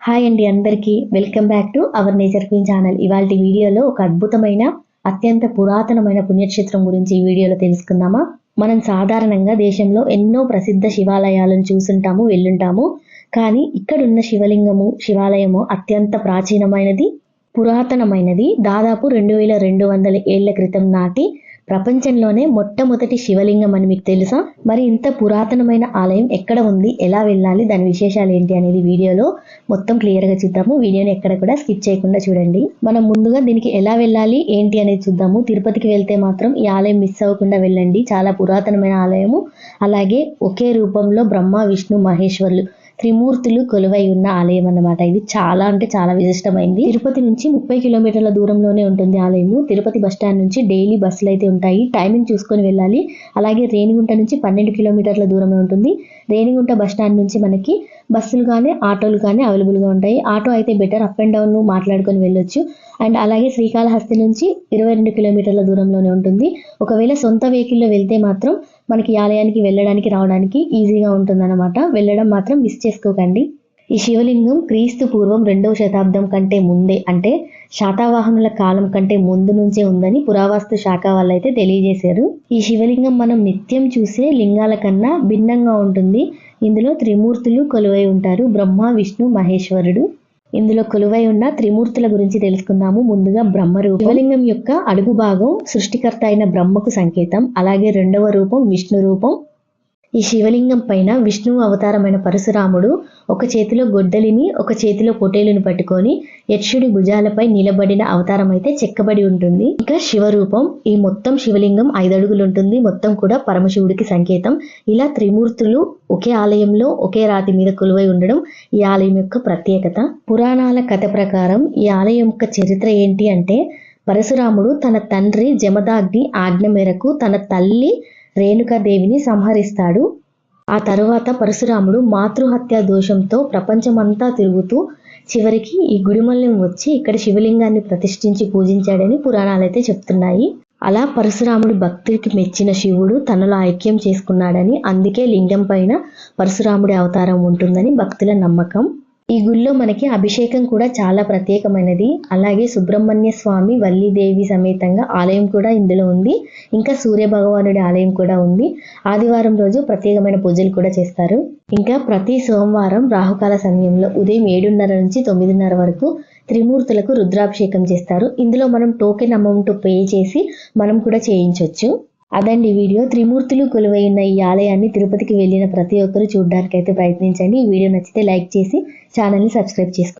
Hi అండి అందరికీ. Welcome back to our nature queen channel ఇవాళ వీడియోలో ఒక అద్భుతమైన అత్యంత పురాతనమైన పుణ్యక్షేత్రం గురించి ఈ వీడియోలో తెలుసుకుందామా? మనం సాధారణంగా దేశంలో ఎన్నో ప్రసిద్ధ శివాలయాలను చూసుంటాము వెళ్ళుంటాము. కానీ ఇక్కడున్న శివలింగము శివాలయము అత్యంత ప్రాచీనమైనది పురాతనమైనది. దాదాపు రెండు వేల రెండు వందల ఏళ్ళ క్రితం నాటి ప్రపంచంలోనే మొట్టమొదటి శివలింగం అని మీకు తెలుసా? మరి ఇంత పురాతనమైన ఆలయం ఎక్కడ ఉంది? ఎలా వెళ్ళాలి? దాని విశేషాలు ఏంటి అనేది వీడియోలో మొత్తం క్లియర్గా చూద్దాము. వీడియోని ఎక్కడ కూడా స్కిప్ చేయకుండా చూడండి. మనం ముందుగా దీనికి ఎలా వెళ్ళాలి? ఏంటి అనేది చూద్దాము. తిరుపతికి వెళ్తే మాత్రం ఈ ఆలయం మిస్ అవ్వకుండా వెళ్ళండి. చాలా పురాతనమైన ఆలయము. అలాగే ఒకే రూపంలో బ్రహ్మ విష్ణు మహేశ్వరులు. త్రిమూర్తులు కొలువై ఉన్న ఆలయం అన్నమాట. ఇది చాలా అంటే చాలా విశిష్టమైంది. తిరుపతి నుంచి ముప్పై కిలోమీటర్ల దూరంలోనే ఉంటుంది ఆలయము. తిరుపతి బస్ స్టాండ్ నుంచి డైలీ బస్సులు అయితే ఉంటాయి. టైమింగ్ చూసుకొని వెళ్ళాలి. అలాగే రేణిగుంట నుంచి పన్నెండు కిలోమీటర్ల దూరమే ఉంటుంది. రేణిగుంట బస్ స్టాండ్ నుంచి మనకి బస్సులు కానీ ఆటోలు కానీ అవైలబుల్గా ఉంటాయి. ఆటో అయితే బెటర్ అప్ అండ్ డౌన్ మాట్లాడుకొని వెళ్ళొచ్చు. అండ్ అలాగే శ్రీకాళహస్తి నుంచి ఇరవై రెండు కిలోమీటర్ల దూరంలోనే ఉంటుంది. ఒకవేళ సొంత వెహికల్లో వెళ్తే మాత్రం మనకి ఆలయానికి వెళ్ళడానికి రావడానికి ఈజీగా ఉంటుందన్నమాట. వెళ్ళడం మాత్రం మిస్ చేసుకోకండి. ఈ శివలింగం క్రీస్తు పూర్వం రెండవ శతాబ్దం కంటే ముందే అంటే శాతవాహనుల కాలం కంటే ముందు నుంచే ఉందని పురావస్తు శాఖ వాళ్ళైతే తెలియజేశారు. ఈ శివలింగం మనం నిత్యం చూసే లింగాల కన్నా భిన్నంగా ఉంటుంది. ఇందులో త్రిమూర్తులు కొలువై ఉంటారు. బ్రహ్మ విష్ణు మహేశ్వరుడు. ఇందులో కొలువై ఉన్న త్రిమూర్తుల గురించి తెలుసుకుందాము. ముందుగా బ్రహ్మరూపం. శివలింగం యొక్క అడుగు భాగం సృష్టికర్త అయిన బ్రహ్మకు సంకేతం. అలాగే రెండవ రూపం విష్ణు రూపం. ఈ శివలింగం పైన విష్ణువు అవతారమైన పరశురాముడు ఒక చేతిలో గొడ్డలిని ఒక చేతిలో పొటేలును పట్టుకొని యక్షుడి భుజాలపై నిలబడిన అవతారం అయితే చెక్కబడి ఉంటుంది. ఇంకా శివరూపం ఈ మొత్తం శివలింగం ఐదడుగులు ఉంటుంది మొత్తం కూడా పరమశివుడికి సంకేతం. ఇలా త్రిమూర్తులు ఒకే ఆలయంలో ఒకే రాతి మీద కొలువై ఉండడం ఈ ఆలయం యొక్క ప్రత్యేకత. పురాణాల కథ ప్రకారం ఈ ఆలయం యొక్క చరిత్ర ఏంటి అంటే పరశురాముడు తన తండ్రి జమదాగ్ని ఆజ్ఞ మేరకు తన తల్లి రేణుకాదేవిని సంహరిస్తాడు. ఆ తరువాత పరశురాముడు మాతృహత్య దోషంతో ప్రపంచమంతా తిరుగుతూ చివరికి ఈ గుడిమల్లం వచ్చి ఇక్కడ శివలింగాన్ని ప్రతిష్ఠించి పూజించాడని పురాణాలైతే చెప్తున్నాయి. అలా పరశురాముడి భక్తికి మెచ్చిన శివుడు తనలో ఐక్యం చేసుకున్నాడని అందుకే లింగం పైన పరశురాముడి అవతారం ఉంటుందని భక్తుల నమ్మకం. ఈ గుడిలో మనకి అభిషేకం కూడా చాలా ప్రత్యేకమైనది. అలాగే సుబ్రహ్మణ్య స్వామి వల్లీదేవి సమేతంగా ఆలయం కూడా ఇందులో ఉంది. ఇంకా సూర్య భగవానుడి ఆలయం కూడా ఉంది. ఆదివారం రోజు ప్రత్యేకమైన పూజలు కూడా చేస్తారు. ఇంకా ప్రతి సోమవారం రాహుకాల సమయంలో ఉదయం ఏడున్నర నుంచి తొమ్మిదిన్నర వరకు త్రిమూర్తులకు రుద్రాభిషేకం చేస్తారు. ఇందులో మనం టోకెన్ అమౌంట్ పే చేసి మనం కూడా చేయించవచ్చు అదండి వీడియో. త్రిమూర్తులు కొలువైన ఈ ఆలయాన్ని తిరుపతికి వెళ్ళిన ప్రతి ఒక్కరూ చూడడానికి అయితే ప్రయత్నించండి. ఈ వీడియో నచ్చితే లైక్ చేసి ఛానల్ని సబ్స్క్రైబ్ చేసుకోండి.